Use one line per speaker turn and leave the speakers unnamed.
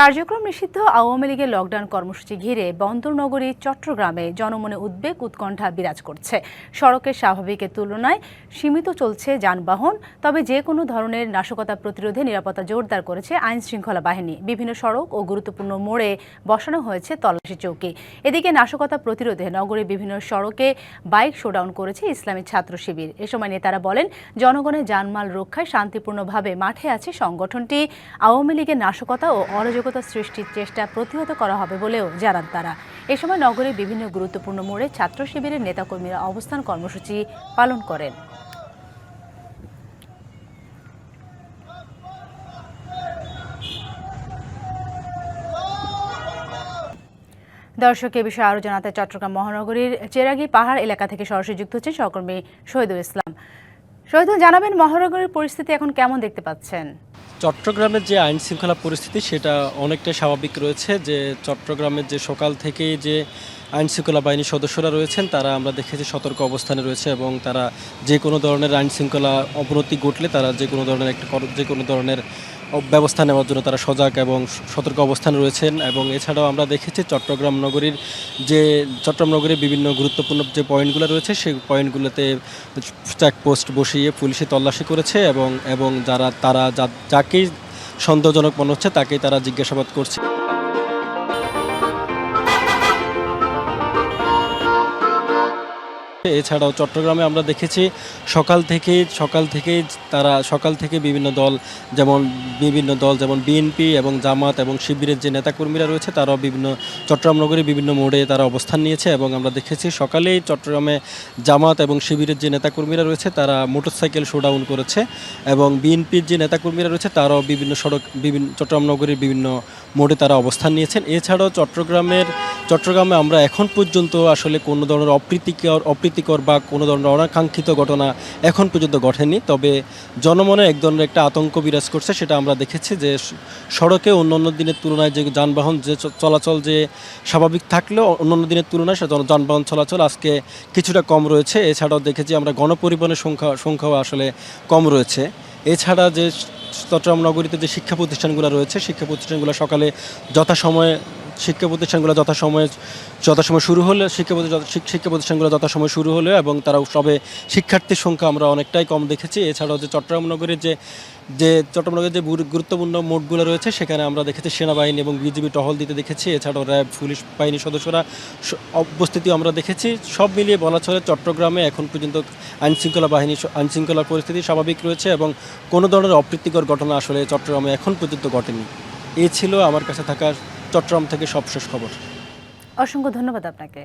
কার্যক্রম নিষিদ্ধ আওয়ামী লীগের লকডাউন কর্মসূচি ঘিরে বন্দরনগরী, চট্টগ্রামে জনমনে উদ্বেগ উৎকণ্ঠা বিরাজ করছে। সড়কের স্বাভাবিকের তুলনায় সীমিত চলছে যানবাহন, তবে যে কোনো ধরনের নাশকতা প্রতিরোধে নিরাপত্তা জোরদার করেছে আইন শৃঙ্খলা বাহিনী। বিভিন্ন সড়ক ও গুরুত্বপূর্ণ মোড়ে বসানো হয়েছে তল্লাশি চৌকি। এদিকে নাশকতা প্রতিরোধে নগরীর বিভিন্ন সড়কে বাইক শোডাউন করেছে ইসলামী ছাত্র শিবির। এ সময় নেতারা বলেন, জনগণের জানমাল রক্ষায় শান্তিপূর্ণভাবে মাঠে আছে সংগঠনটি। আওয়ামী লীগের নাশকতা ও অরাজকতা সৃষ্টির চেষ্টা প্রতিহত করা হবে বলেও জানান তারা। এ সময় নগরের বিভিন্ন গুরুত্বপূর্ণ মোড়ে ছাত্র শিবিরের নেতাকর্মীরা অবস্থান কর্মসূচি পালন করেন। দর্শক, এ বিষয়ে আরও জানাতে চট্টগ্রাম মহানগরীর চেরাগি পাহাড় এলাকা থেকে সরাসরি যুক্ত হচ্ছেন সহকর্মী শহীদুল ইসলাম। শহীদুল, জানাবেন মহানগরীর পরিস্থিতি এখন কেমন দেখতে পাচ্ছেন?
চট্টগ্রামের যে আইন শৃঙ্খলা পরিস্থিতি, সেটা অনেকটাই স্বাভাবিক রয়েছে যে চট্টগ্রামের যে সকাল থেকেই যে আইন শৃঙ্খলা বাহিনীর সদস্যরা রয়েছেন, তারা আমরা দেখেছি সতর্ক অবস্থানে রয়েছে এবং তারা যে কোনো ধরনের আইন শৃঙ্খলা অবনতি ঘটলে তারা যে কোনো ধরনের একটা যে কোনো ধরনের ব্যবস্থা নেওয়ার জন্য তারা সজাগ এবং সতর্ক অবস্থানে রয়েছেন। এবং এছাড়াও আমরা দেখেছি চট্টগ্রাম নগরীর যে, চট্টগ্রাম নগরীর বিভিন্ন গুরুত্বপূর্ণ যে পয়েন্টগুলো রয়েছে, সেই পয়েন্টগুলোতে চেকপোস্ট বসিয়ে পুলিশে তল্লাশি করেছে এবং এবং যারা, তারা যাকেই সন্দেহজনক মনে হচ্ছে তাকেই তারা জিজ্ঞাসাবাদ করছে। এছাড়াও চট্টগ্রামে আমরা দেখেছি সকাল থেকেই সকাল থেকেই তারা, সকাল থেকে বিভিন্ন দল, যেমন বিভিন্ন দল যেমন বিএনপি এবং জামাত এবং শিবিরের যে নেতাকর্মীরা রয়েছে, তারাও বিভিন্ন, চট্টগ্রাম নগরের বিভিন্ন মোড়ে তারা অবস্থান নিয়েছে এবং আমরা দেখেছি সকালেই চট্টগ্রামে জামাত এবং শিবিরের যে নেতাকর্মীরা রয়েছে, তারা মোটরসাইকেল শোডাউন করেছে এবং বিএনপির যে নেতাকর্মীরা রয়েছে, তারাও বিভিন্ন সড়ক, বিভিন্ন চট্টগ্রাম নগরীর বিভিন্ন মোড়ে তারা অবস্থান নিয়েছেন। এছাড়াও চট্টগ্রামের, চট্টগ্রামে আমরা এখন পর্যন্ত আসলে কোনো ধরনের অপ্রীতিকর অপ্রীতিকর বা কোনো ধরনের অনাকাঙ্ক্ষিত ঘটনা এখন পর্যন্ত ঘটেনি। তবে জনমনে এক ধরনের একটা আতঙ্ক বিরাজ করছে, সেটা আমরা দেখেছি যে স- অন্য অন্য দিনের তুলনায় যে যানবাহন যে চলাচল যে স্বাভাবিক থাকলেও অন্যান্য দিনের তুলনায় সে যানবাহন চলাচল আজকে কিছুটা কম রয়েছে। এছাড়াও দেখেছি আমরা গণপরিবহনের সংখ্যা, সংখ্যাও আসলে কম রয়েছে। এছাড়া যে চট্টগ্রাম নগরীতে যে শিক্ষা প্রতিষ্ঠানগুলো রয়েছে, শিক্ষা প্রতিষ্ঠানগুলো সকালে যথাসময়ে শিক্ষা প্রতিষ্ঠানগুলো যথাসময়ে যথাসময় শুরু হলে শিক্ষা শিক্ষা প্রতিষ্ঠানগুলো যথাসময় শুরু হলে এবং তারা সবে শিক্ষার্থীর সংখ্যা আমরা অনেকটাই কম দেখেছি। এছাড়াও যে চট্টগ্রাম নগরের যে যে চট্টগ্রাম নগরের যে গুরুত্বপূর্ণ মোড়গুলো রয়েছে, সেখানে আমরা দেখেছি সেনাবাহিনী এবং বিজিবি টহল দিতে দেখেছি। এছাড়াও র্যাব, পুলিশ, বাহিনীর সদস্যরা উপস্থিতি আমরা দেখেছি। সব মিলিয়ে বলা চলে চট্টগ্রামে এখন পর্যন্ত আইনশৃঙ্খলা বাহিনী আইন শৃঙ্খলার পরিস্থিতি স্বাভাবিক রয়েছে এবং কোনো ধরনের অপ্রীতিকর ঘটনা আসলে চট্টগ্রামে এখন পর্যন্ত ঘটেনি। এই ছিল আমার কাছে থাকা চট্টগ্রাম থেকে সবশেষ খবর।
অসংখ্য ধন্যবাদ আপনাকে।